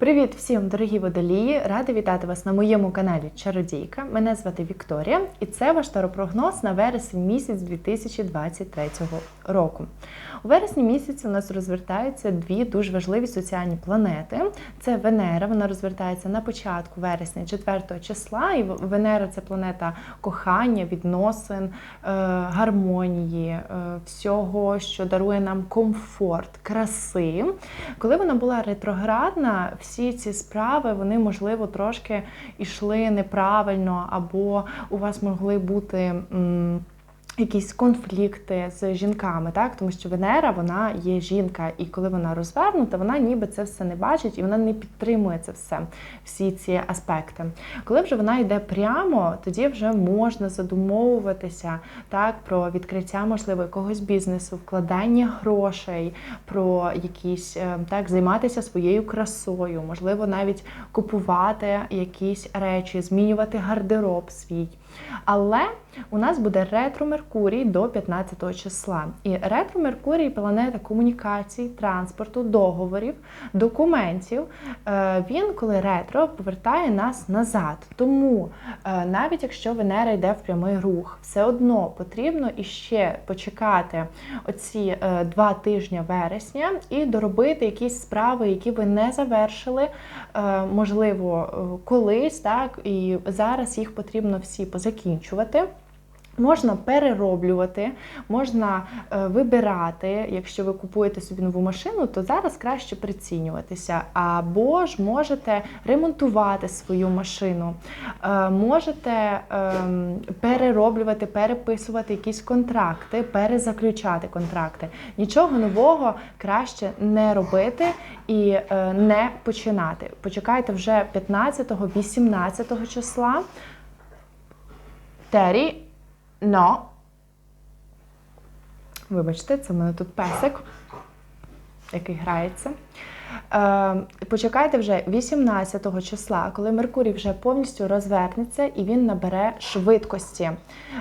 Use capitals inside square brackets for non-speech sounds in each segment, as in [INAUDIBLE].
Привіт всім, дорогі водолії! Рада вітати вас на моєму каналі Чародійка. Мене звати Вікторія, і це ваш таропрогноз на вересень місяць 2023 року. У вересні місяці у нас розвертаються дві дуже важливі соціальні планети. Це Венера, вона розвертається на початку вересня, 4 числа. І Венера це планета кохання, відносин, е, гармонії, е, всього, що дарує нам комфорт, краси. Коли вона була ретроградна, всі ці справи вони, можливо, трошки йшли неправильно, або у вас могли бути. м, Якісь конфлікти з жінками, так тому що Венера вона є жінка, і коли вона розвернута, вона ніби це все не бачить і вона не підтримує це все, всі ці аспекти. Коли вже вона йде прямо, тоді вже можна задумовуватися так про відкриття, можливо, якогось бізнесу, вкладання грошей, про якісь е, так займатися своєю красою, можливо, навіть купувати якісь речі, змінювати гардероб свій. Але у нас буде ретро Меркурій до 15 числа. І ретро Меркурій планета комунікацій, транспорту, договорів, документів. Е, Він, коли ретро, повертає нас назад. Тому е, навіть якщо Венера йде в прямий рух, все одно потрібно іще почекати оці е, два тижні вересня і доробити якісь справи, які ви не завершили, можливо, колись, так, і зараз їх потрібно всі позакінчувати. Можна перероблювати, можна е, вибирати. Якщо ви купуєте собі нову машину, то зараз краще прицінюватися. Або ж можете ремонтувати свою машину, е, можете ем, перероблювати, переписувати якісь контракти, перезаключати контракти. Нічого нового краще не робити і е, не починати. Почекайте вже 15-18 числа. Тері Но. Вибачте, це в мене тут песик, який грається. Е, почекайте вже 18 числа, коли Меркурій вже повністю розвернеться і він набере швидкості.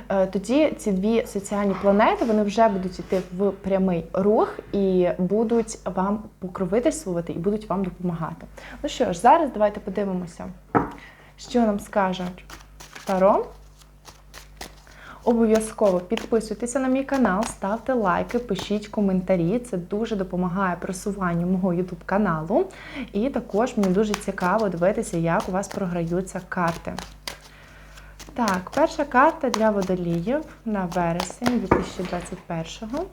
Е, тоді ці дві соціальні планети вони вже будуть йти в прямий рух і будуть вам покровительствувати і будуть вам допомагати. Ну що ж, зараз давайте подивимося, що нам скажуть Таро. Обов'язково підписуйтеся на мій канал, ставте лайки, пишіть коментарі. Це дуже допомагає просуванню мого YouTube каналу. І також мені дуже цікаво дивитися, як у вас програються карти. Так, перша карта для водоліїв на вересень 2021-го.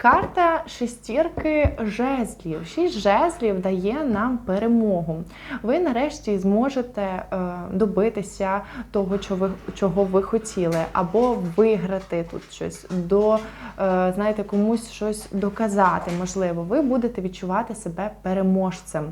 Карта шестірки жезлів. Шість жезлів дає нам перемогу. Ви нарешті зможете е, добитися того, чого ви, хотіли, або виграти тут щось, до, е, знаєте, комусь щось доказати. Можливо, ви будете відчувати себе переможцем.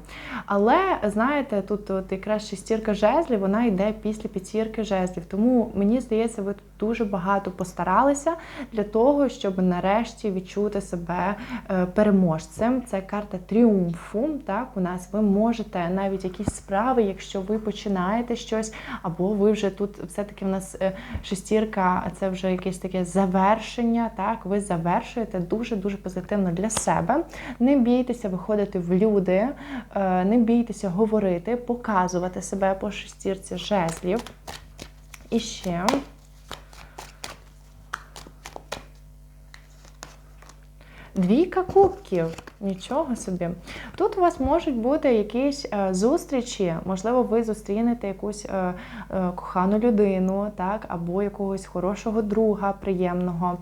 Але знаєте, тут от якраз шестірка жезлів, вона йде після п'ятірки жезлів. Тому мені здається, ви дуже багато постаралися для того, щоб нарешті відчути себе е, переможцем. Це карта тріумфу. Так, у нас ви можете навіть якісь справи, якщо ви починаєте щось, або ви вже тут все-таки в нас е, шестірка, це вже якесь таке завершення. Так, ви завершуєте дуже-дуже позитивно для себе. Не бійтеся виходити в люди, е, не бійтеся говорити, показувати себе по шестірці жезлів. І ще. Двійка кубків. Нічого собі. Тут у вас можуть бути якісь е, зустрічі, можливо, ви зустрінете якусь е, е, кохану людину, так, або якогось хорошого друга, приємного.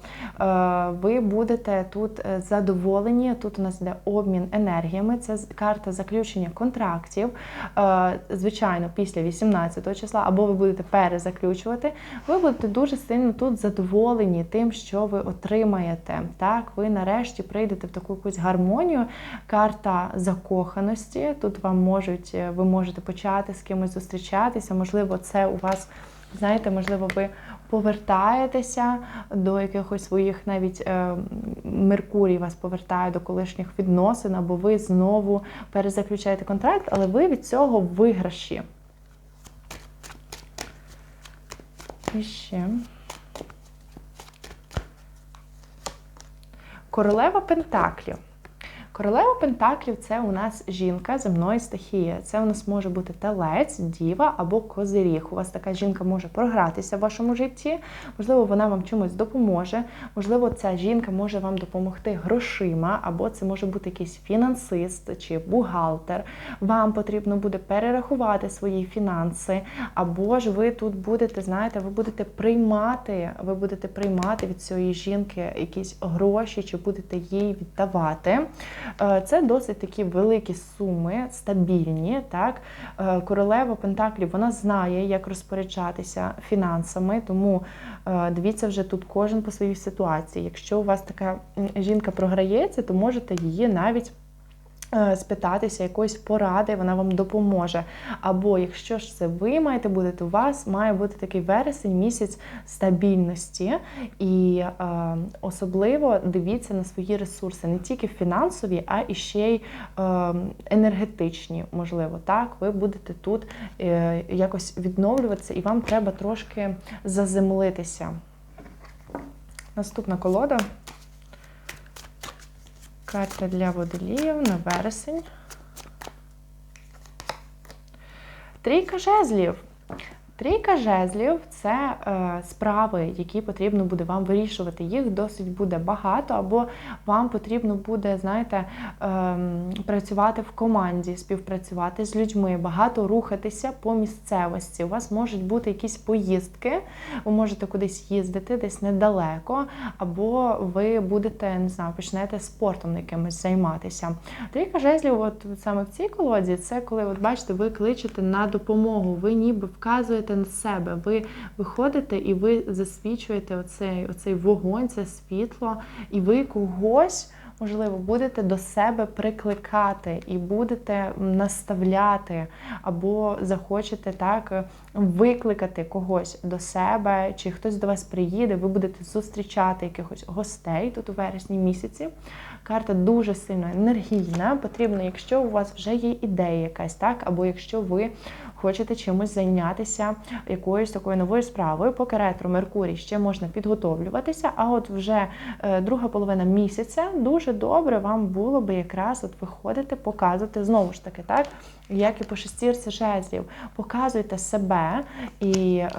Ви будете тут задоволені. Тут у нас йде обмін енергіями, це карта заключення контрактів. Звичайно, після 18 числа, або ви будете перезаключувати. Ви будете дуже сильно тут задоволені тим, що ви отримаєте. Так, ви нарешті прийдете в таку якусь гармонію. Карта закоханості. Тут вам можуть, е, ви можете почати з кимось зустрічатися. Можливо, це у вас, знаєте, можливо, ви повертаєтеся до якихось своїх навіть е, Меркурій вас повертає до колишніх відносин, або ви знову перезаключаєте контракт, але ви від цього виграші. І ще. Королева Пентаклів. Королева Пентаклів це у нас жінка земної стихії. Це у нас може бути телець, діва або козиріг. У вас така жінка може програтися в вашому житті. Можливо, вона вам чимось допоможе. Можливо, ця жінка може вам допомогти грошима, або це може бути якийсь фінансист чи бухгалтер. Вам потрібно буде перерахувати свої фінанси, або ж ви тут будете, знаєте, ви будете приймати, ви будете приймати від цієї жінки якісь гроші, чи будете їй віддавати. Е, Це досить такі великі суми, стабільні. Так? Е, Королева Пентаклів вона знає, як розпоряджатися фінансами, тому е, дивіться вже тут кожен по своїй ситуації. Якщо у вас така жінка програється, то можете її навіть. Е, Спитатися якоїсь поради, вона вам допоможе. Або якщо ж це ви маєте бути, то у вас має бути такий вересень, місяць стабільності, і е, особливо дивіться на свої ресурси, не тільки фінансові, а і ще й е, енергетичні. Можливо, так ви будете тут е, якось відновлюватися, і вам треба трошки заземлитися. Наступна колода. Карта для водоліїв на вересень. Трійка жезлів. Трійка жезлів це е, справи, які потрібно буде вам вирішувати. Їх досить буде багато, або вам потрібно буде, знаєте, е, працювати в команді, співпрацювати з людьми, багато рухатися по місцевості. У вас можуть бути якісь поїздки, ви можете кудись їздити, десь недалеко, або ви будете, не знаю, почнете спортом якимось займатися. Трійка жезлів, от саме в цій колоді, це коли, от бачите, ви кличете на допомогу, ви ніби вказуєте на себе, ви виходите і ви засвічуєте оцей, оцей вогонь, це світло, і ви когось. Можливо, будете до себе прикликати і будете наставляти, або захочете так викликати когось до себе, чи хтось до вас приїде, ви будете зустрічати якихось гостей тут у вересні місяці. Карта дуже сильно енергійна. Потрібно, якщо у вас вже є ідея якась, так, або якщо ви хочете чимось зайнятися якоюсь такою новою справою, поки ретро Меркурій ще можна підготовлюватися, а от вже е, друга половина місяця дуже добре вам було би якраз от виходити, показувати знову ж таки, так, як і по шестірці жезлів, показуйте себе і, е,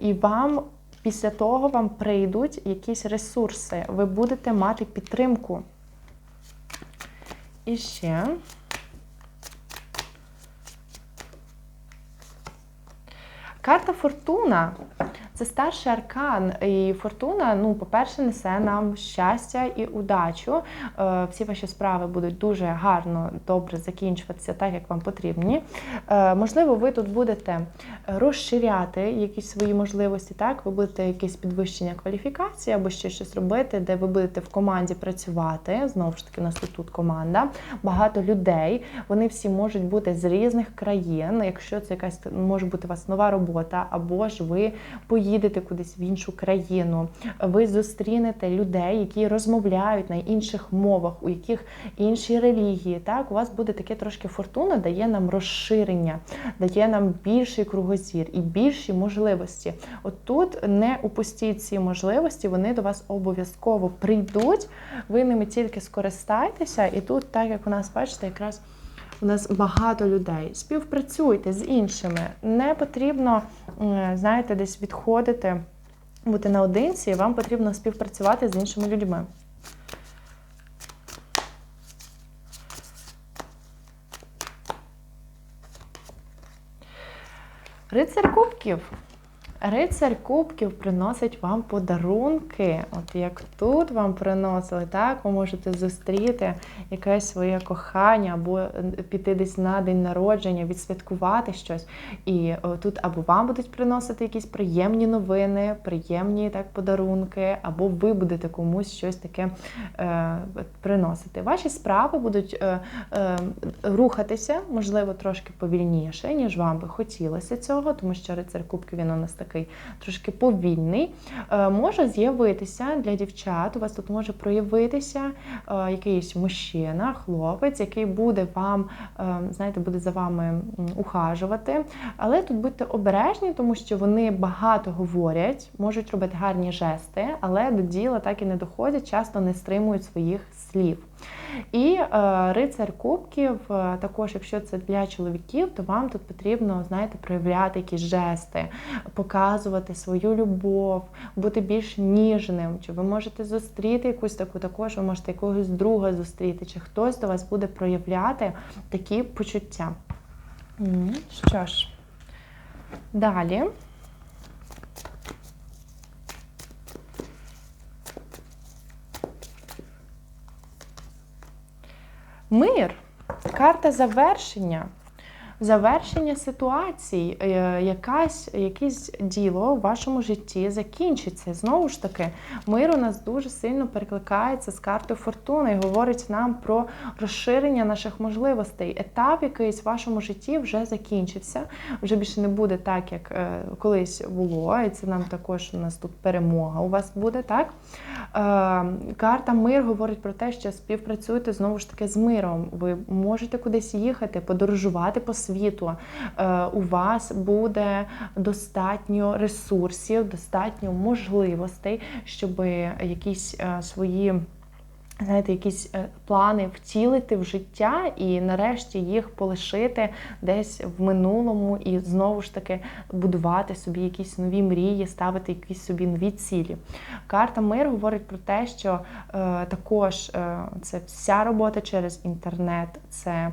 і вам. Після того вам прийдуть якісь ресурси, ви будете мати підтримку. І ще. Карта Фортуна це старший аркан. І фортуна, ну, по-перше, несе нам щастя і удачу. Е, Всі ваші справи будуть дуже гарно, добре закінчуватися так, як вам потрібні. Е, Можливо, ви тут будете розширяти якісь свої можливості, так? Ви будете якесь підвищення кваліфікації або ще щось робити, де ви будете в команді працювати. Знову ж таки, у нас тут, тут команда, багато людей. Вони всі можуть бути з різних країн. Якщо це якась може бути у вас нова робота, або ж ви поїдете кудись в іншу країну, ви зустрінете людей, які розмовляють на інших мовах, у яких інші релігії. Так, у вас буде таке трошки фортуна, дає нам розширення, дає нам більший кругозір і більші можливості. От тут не упустіть ці можливості, вони до вас обов'язково прийдуть. Ви ними тільки скористайтеся, і тут, так як у нас бачите, якраз. У нас багато людей. Співпрацюйте з іншими. Не потрібно, знаєте, десь відходити, бути наодинці, вам потрібно співпрацювати з іншими людьми. Рицар кубків. Рицар кубків приносить вам подарунки. От як тут вам приносили, так, ви можете зустріти якесь своє кохання, або е, піти десь на день народження, відсвяткувати щось. І тут або вам будуть приносити якісь приємні новини, приємні так подарунки, або ви будете комусь щось таке е, приносити. Ваші справи будуть е, е, рухатися, можливо, трошки повільніше, ніж вам би хотілося цього, тому що рицар кубків він у нас такий трошки повільний. Е, може з'явитися для дівчат. У вас тут може проявитися е, якийсь мужчина, хлопець, який буде вам, е, знаєте, буде за вами ухажувати. Але тут будьте обережні, тому що вони багато говорять, можуть робити гарні жести, але до діла так і не доходять, часто не стримують своїх слів. І е, рицар кубків, е, також, якщо це для чоловіків, то вам тут потрібно, знаєте, проявляти якісь жести, показувати свою любов, бути більш ніжним. Чи ви можете зустріти якусь таку, також ви можете якогось друга зустріти, чи хтось до вас буде проявляти такі почуття. Що ж, далі. Мир, карта завершення. Завершення ситуації, Е, якась, якесь діло в вашому житті закінчиться. Знову ж таки, мир у нас дуже сильно перекликається з картою фортуни і говорить нам про розширення наших можливостей. Етап якийсь в вашому житті вже закінчився, вже більше не буде так, як е, колись було. І це нам також у нас тут перемога у вас буде, так? Е, Карта мир говорить про те, що співпрацюєте знову ж таки з миром. Ви можете кудись їхати, подорожувати по світу. Е, У вас буде достатньо ресурсів, достатньо можливостей, щоб якісь е, свої. Знаєте, якісь е, плани втілити в життя і нарешті їх полишити десь в минулому і знову ж таки будувати собі якісь нові мрії, ставити якісь собі нові цілі. Карта мир говорить про те, що е, також е, це вся робота через інтернет, це е,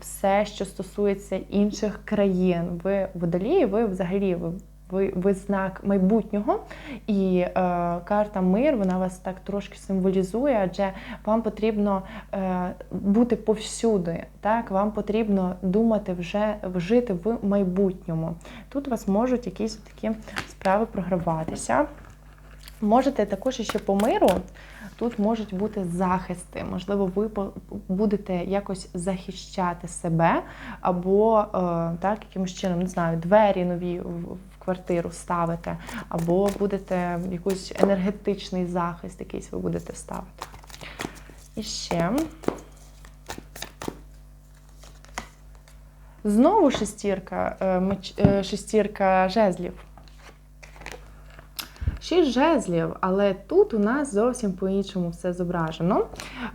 все, що стосується інших країн. Ви водолії, ви взагалі ви. Ви, знак майбутнього, і е, карта мир вона вас так трошки символізує, адже вам потрібно е, бути повсюди. Так, вам потрібно думати вже жити в майбутньому. Тут вас можуть якісь такі справи програватися. Можете також ще по миру. Тут можуть бути захисти, можливо, ви будете якось захищати себе, або е, так, якимось чином, не знаю, двері нові квартиру ставите, або будете якийсь енергетичний захист, якийсь ви будете ставити. І ще. Знову шестірка, е, е, шестірка жезлів. Шість жезлів, але тут у нас зовсім по-іншому все зображено.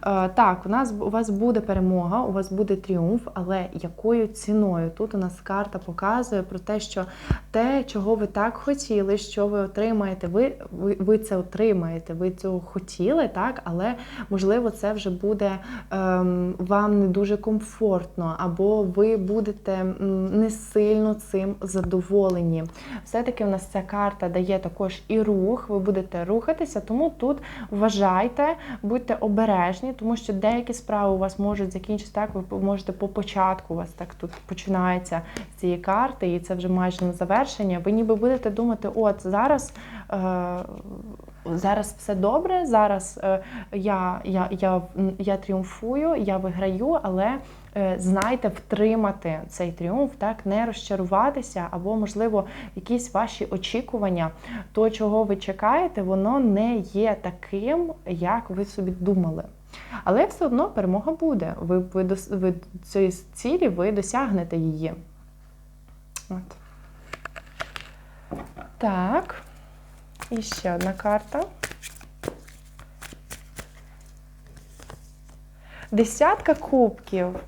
Е, так, у нас у вас буде перемога, у вас буде тріумф, але якою ціною? Тут у нас карта показує про те, що те, чого ви так хотіли, що ви отримаєте, ви, ви, ви це отримаєте, ви цього хотіли, так, але можливо це вже буде ем, вам не дуже комфортно, або ви будете не сильно цим задоволені. Все-таки у нас ця карта дає також і рух, ви будете рухатися, тому тут вважайте, будьте обережні, тому що деякі справи у вас можуть закінчитися так, ви можете по початку, у вас так тут починається з цієї карти, і це вже майже на завершення. Ви ніби будете думати, от зараз. Е- Зараз все добре, зараз е, я, я, я, я тріумфую, я виграю, але е, знайте втримати цей тріумф, так не розчаруватися, або, можливо, якісь ваші очікування, то, чого ви чекаєте, воно не є таким, як ви собі думали. Але все одно перемога буде. Ви, ви, ви цієї цілі ви досягнете її. От. Так. І ще одна карта. Десятка кубків.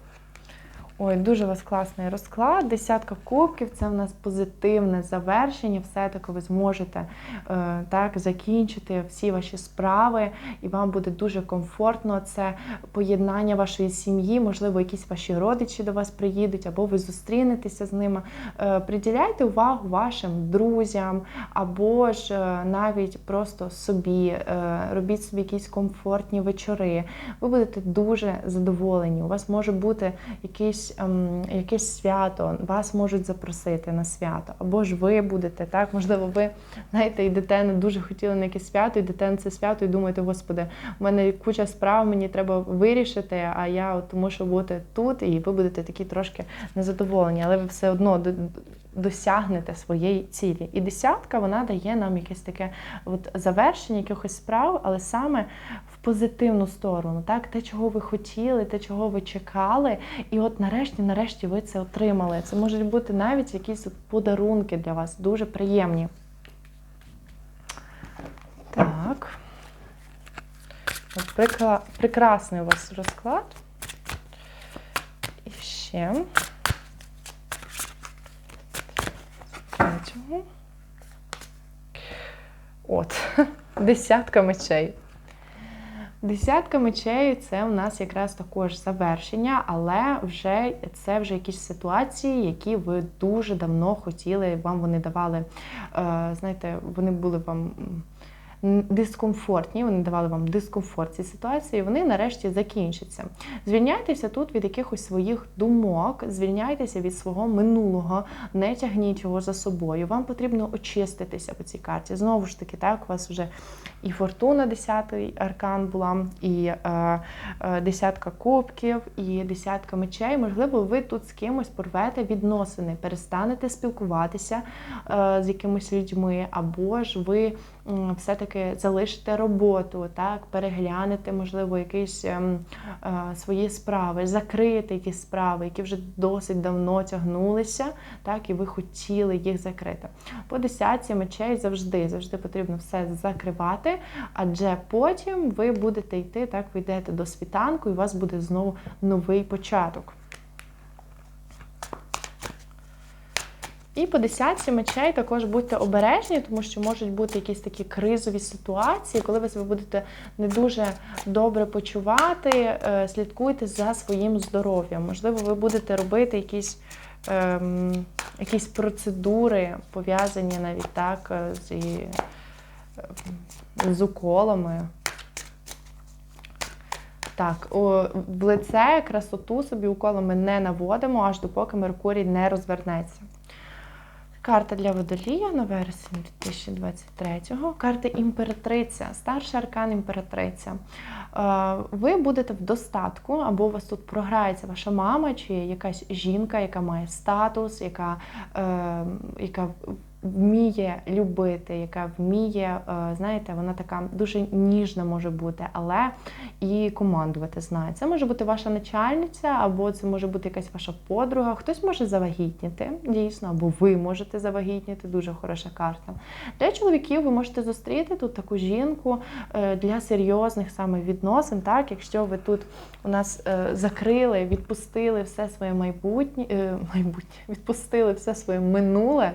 Ой, дуже у вас класний розклад. Десятка кубків це в нас позитивне завершення. Все-таки ви зможете е, так закінчити всі ваші справи, і вам буде дуже комфортно. Це поєднання вашої сім'ї, можливо, якісь ваші родичі до вас приїдуть, або ви зустрінетеся з ними. Е, приділяйте увагу вашим друзям, або ж е, навіть просто собі. Е, робіть собі якісь комфортні вечори. Ви будете дуже задоволені. У вас може бути якийсь, ем, якесь свято, вас можуть запросити на свято, або ж ви будете так. Можливо, ви знаєте, йдете не дуже хотіли на якесь свято, йдете на це свято і думаєте, господи, у мене куча справ, мені треба вирішити, а я от мушу бути тут, і ви будете такі трошки незадоволені, але ви все одно досягнете своєї цілі. І десятка вона дає нам якесь таке от завершення якихось справ, але саме в позитивну сторону, так те, чого ви хотіли, те, чого ви чекали, і от нарешті, нарешті, ви це отримали. Це можуть бути навіть якісь от подарунки для вас, дуже приємні. Так. От Прикла... Прекрасний у вас розклад. І ще. Третього. От, [LAUGHS] десятка мечей. Десятка мечей це у нас якраз також завершення, але вже це вже якісь ситуації, які ви дуже давно хотіли. Вам вони давали, е, знаєте, вони були вам дискомфортні, вони давали вам дискомфорт ці ситуації, вони нарешті закінчаться. Звільняйтеся тут від якихось своїх думок, звільняйтеся від свого минулого, не тягніть його за собою. Вам потрібно очиститися по цій карті. Знову ж таки, так, у вас вже і фортуна, 10-й аркан була, і е, е, десятка кубків, і десятка мечей. Можливо, ви тут з кимось порвете відносини, перестанете спілкуватися е, з якимись людьми, або ж ви м, все-таки залишите роботу, так, переглянете, можливо, якісь ем, е, свої справи, закриєте ті справи, які вже досить давно тягнулися, так, і ви хотіли їх закрити. По десятці мечей завжди, завжди потрібно все закривати, адже потім ви будете йти, так, ви йдете до світанку, і у вас буде знову новий початок. І по десятці мечей також будьте обережні, тому що можуть бути якісь такі кризові ситуації, коли ви себе будете не дуже добре почувати, е, слідкуйте за своїм здоров'ям. Можливо, ви будете робити якісь, ем, якісь процедури, пов'язані навіть так е, з, ем, з уколами. Так, в лице красоту собі уколами не наводимо, аж допоки Меркурій не розвернеться. Карта для водолія на вересень 2023-го. Карта імператриця, старший аркан імператриця. Е, Ви будете в достатку, або у вас тут програється ваша мама, чи якась жінка, яка має статус, яка, е, яка вміє любити, яка вміє, е, знаєте, вона така дуже ніжна може бути, але і командувати знає. Це може бути ваша начальниця, або це може бути якась ваша подруга. Хтось може завагітніти, дійсно, або ви можете завагітніти, дуже хороша карта. Для чоловіків ви можете зустріти тут таку жінку е, для серйозних саме відносин, так, якщо ви тут у нас е, закрили, відпустили все своє майбутнє, майбутнє, [LAUGHS] відпустили все своє минуле,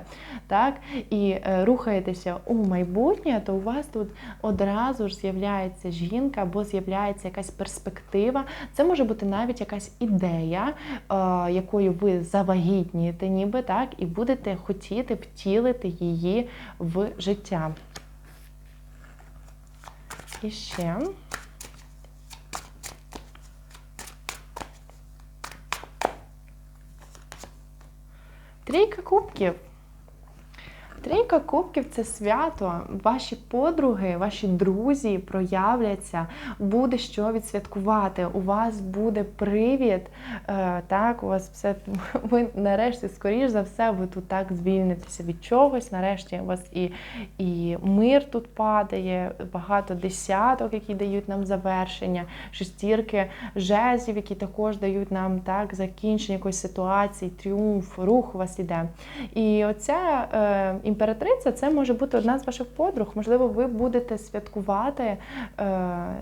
так, і е, рухаєтеся у майбутнє, то у вас тут одразу ж з'являється жінка або з'являється якась перспектива. Це може бути навіть якась ідея, е, якою ви завагітнієте, ніби так, і будете хотіти втілити її в життя. І ще. Трійка кубків. Трійка кубків це свято. Ваші подруги, ваші друзі проявляться, буде що відсвяткувати. У вас буде привід. е, Так, у вас все [LAUGHS] ви нарешті, скоріш за все, ви тут так звільнитеся від чогось. Нарешті у вас і, і мир тут падає, багато десяток, які дають нам завершення, шестірки жезлів, які також дають нам так закінчення якоїсь ситуації, тріумф, рух у вас іде. І оця е, імператриця це може бути одна з ваших подруг. Можливо, ви будете святкувати е,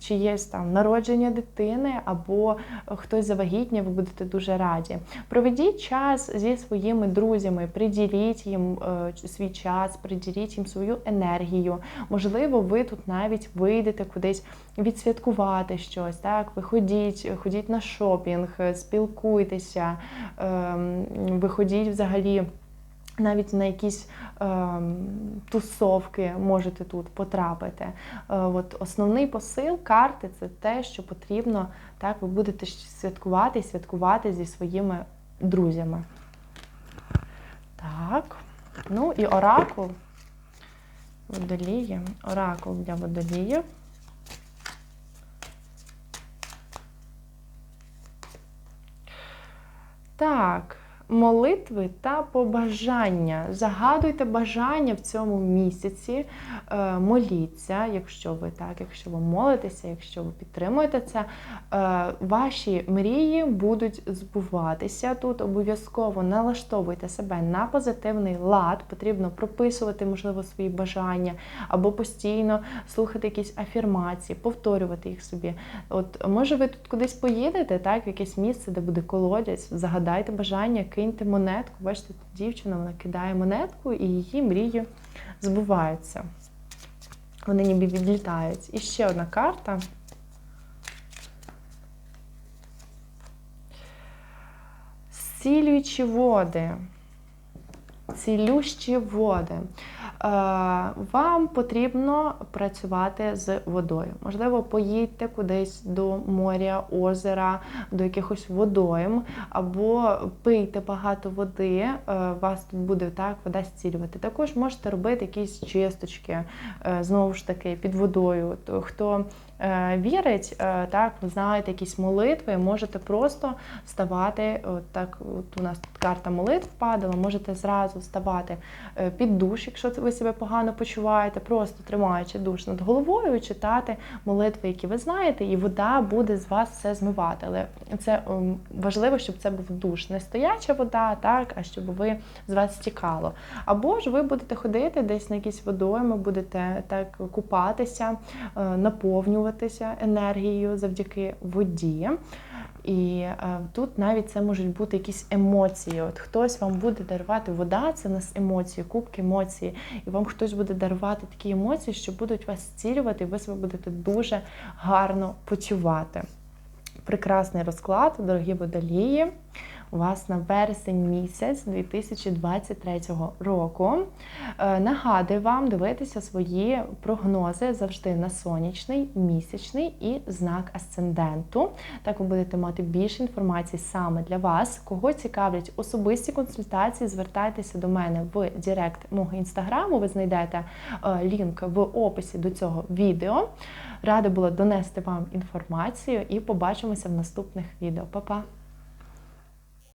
чиєсь там народження дитини, або хтось завагітня, ви будете дуже раді. Проведіть час зі своїми друзями, приділіть їм е, свій час, приділіть їм свою енергію. Можливо, ви тут навіть вийдете кудись відсвяткувати щось. Так, ви ходіть, ходіть на шопінг, спілкуйтеся, е, виходіть взагалі. Навіть на якісь е, тусовки можете тут потрапити. Е, от Основний посил карти це те, що потрібно, так, ви будете святкувати і святкувати зі своїми друзями. Так. Ну і оракул водолії. Оракул для водоліїв. Так. Молитви та побажання. Загадуйте бажання в цьому місяці, е, моліться, якщо ви так, якщо ви молитеся, якщо ви підтримуєте це, е, ваші мрії будуть збуватися. Тут обов'язково налаштовуйте себе на позитивний лад, потрібно прописувати, можливо, свої бажання, або постійно слухати якісь афірмації, повторювати їх собі. От може ви тут кудись поїдете, так, в якесь місце, де буде колодязь, загадайте бажання, киньте монетку. Бачите, тут дівчина вона кидає монетку і її мрії збуваються. Вони ніби відлітають. І ще одна карта. Цілюючі води. Цілющі води. Е, Вам потрібно працювати з водою. Можливо, поїдьте кудись до моря, озера, до якихось водойм, або пийте багато води, е, вас тут буде так вода зцілювати. Також можете робити якісь чисточки, е, знову ж таки, під водою. То Хто вірить, так, ви знаєте якісь молитви, можете просто ставати, от так, от у нас тут карта молитв падала, можете зразу вставати е, під душ, якщо ви себе погано почуваєте, просто тримаючи душ над головою, читати молитви, які ви знаєте, і вода буде з вас все змивати. Але це ем, важливо, щоб це був душ, не стояча вода, так, а щоб ви з вас стікало. Або ж ви будете ходити десь на якісь водойми, будете так купатися, е, наповнюватися енергією завдяки воді. І е, тут навіть це можуть бути якісь емоції. От хтось вам буде дарувати вода, це нас емоції, кубки емоції, і вам хтось буде дарувати такі емоції, що будуть вас зцілювати, і ви себе будете дуже гарно почувати. Прекрасний розклад, дорогі водолії. У вас на вересень місяць 2023 року. Е, Нагадую вам дивитися свої прогнози завжди на сонячний, місячний і знак асценденту. Так ви будете мати більше інформації саме для вас. Кого цікавлять особисті консультації, звертайтеся до мене в Директ мого інстаграму. Ви знайдете е, лінк в описі до цього відео. Рада була донести вам інформацію і побачимося в наступних відео. Па-па!